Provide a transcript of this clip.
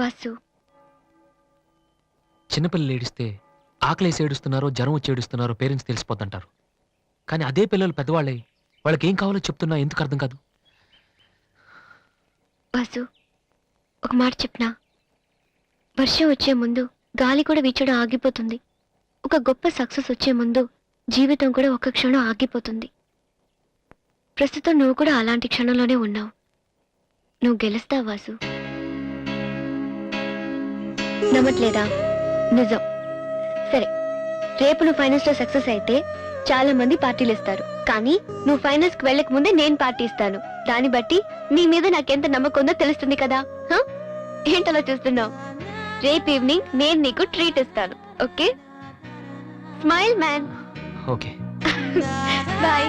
వాసు చిన్నపిల్లలు ఏడిస్తే ఆకలేసి ఏడుస్తున్నారో జ్వరం వచ్చి ఏడుస్తున్నారో పేరెంట్స్ తెలిసిపోతుంటారు కానీ అదే పిల్లలు పెద్దవాళ్ళే వాళ్ళకి ఏం కావాలో చెప్తున్నా ఎందుకు అర్థం కాదు? వాసు ఒక మాట చెప్పనా? వర్షం వచ్చే ముందు గాలి కూడా వీచడం ఆగిపోతుంది. ఒక గొప్ప సక్సెస్ వచ్చే ముందు జీవితం కూడా ఒక్క క్షణం ఆగిపోతుంది. ప్రస్తుతం నువ్వు కూడా అలాంటి క్షణంలోనే ఉన్నావు. నువ్వు గెలుస్తావు వాసు నమ్మట్లేదా నిజం. సరే రేపు నువ్వు ఫైనల్స్లో సక్సెస్ అయితే చాలా మంది పార్టీలు ఇస్తారు. కానీ నువ్వు ఫైనల్స్కి వెళ్ళక ముందే నేను పార్టీ ఇస్తాను. దాన్ని బట్టి నీ మీద నాకెంత నమ్మకం ఉందో తెలుస్తుంది కదా? ఏంటలా చూస్తున్నావు? రేపు ఈవినింగ్ నేను నీకు ట్రీట్ ఇస్తాను okay? Smile man. Okay. Bye.